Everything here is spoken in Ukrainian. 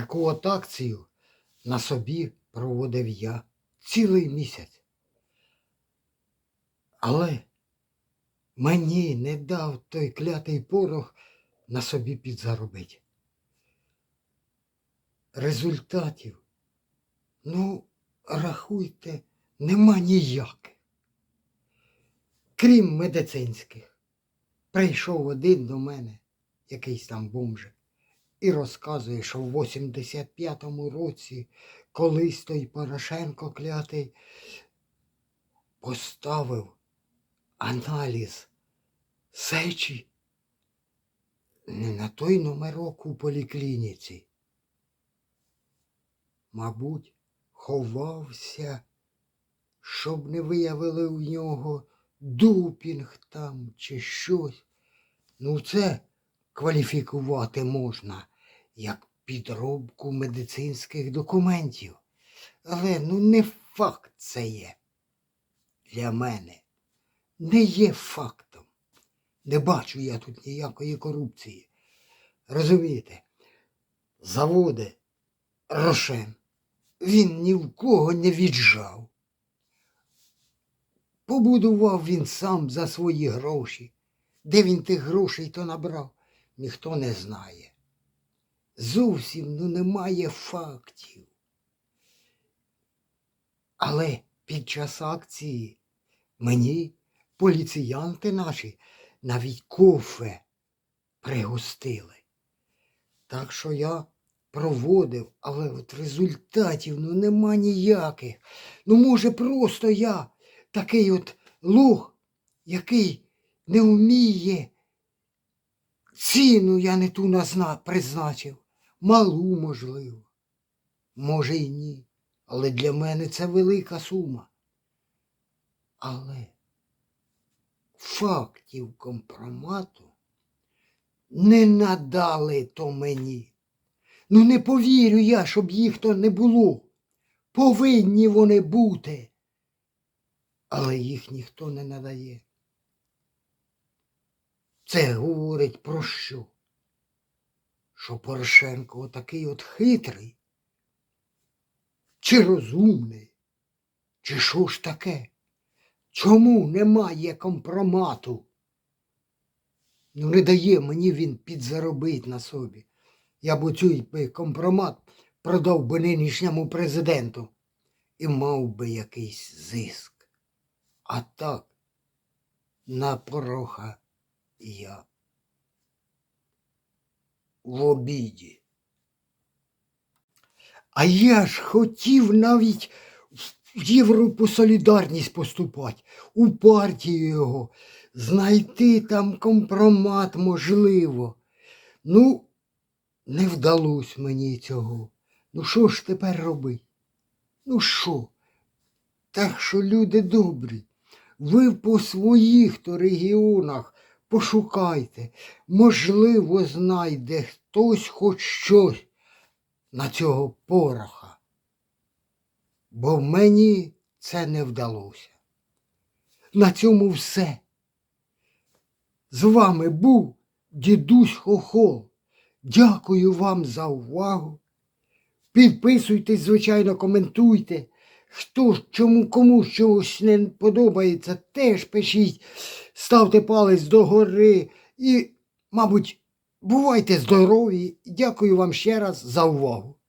Таку от акцію на собі проводив я цілий місяць. Але мені не дав той клятий порох на собі підзаробити. Результатів, ну, рахуйте, нема ніяких. Крім медицинських. Прийшов один до мене, якийсь там бомжик, і розказує, що в 85-му році колись той Порошенко клятий поставив аналіз сечі не на той номерок у поліклініці. Мабуть, ховався, щоб не виявили у нього дупінг там чи щось. Ну, це кваліфікувати можна як підробку медицинських документів. Але ну не факт це є. Для мене не є фактом. Не бачу я тут ніякої корупції. Розумієте, заводи Рошен, він ні в кого не віджав. Побудував він сам за свої гроші. Де він тих грошей то набрав, ніхто не знає. Зовсім ну, немає фактів. Але під час акції мені поліціянти наші навіть кофе пригостили. Так що я проводив, але от результатів ну нема ніяких. Ну, може, просто я такий от лох, який не вміє. Ціну я не ту назна призначив, малу, можливо. Може й ні. Але для мене це велика сума. Але фактів компромату не надали то мені. Ну не повірю я, щоб їх то не було. Повинні вони бути. Але їх ніхто не надає. Це говорить про що? Що Порошенко такий от хитрий, чи розумний, чи що ж таке? Чому немає компромату? Ну, не дає мені він підзаробити на собі. Я б оцю компромат продав би нинішньому президенту і мав би якийсь зиск. А так, на пороха я в обіді. А я ж хотів навіть в Європу Солідарність поступати, у партію його, знайти там компромат можливо. Ну, не вдалося мені цього. Ну що ж тепер робити? Ну що? Так що люди добрі, ви по своїх то регіонах пошукайте, можливо, знайде хтось хоч щось на цього пороха. Бо мені це не вдалося. На цьому все. З вами був дідусь Хохол. Дякую вам за увагу. Підписуйтесь, звичайно, коментуйте. Хто чому комусь чогось не подобається, теж пишіть, ставте палець догори і, мабуть, бувайте здорові. Дякую вам ще раз за увагу.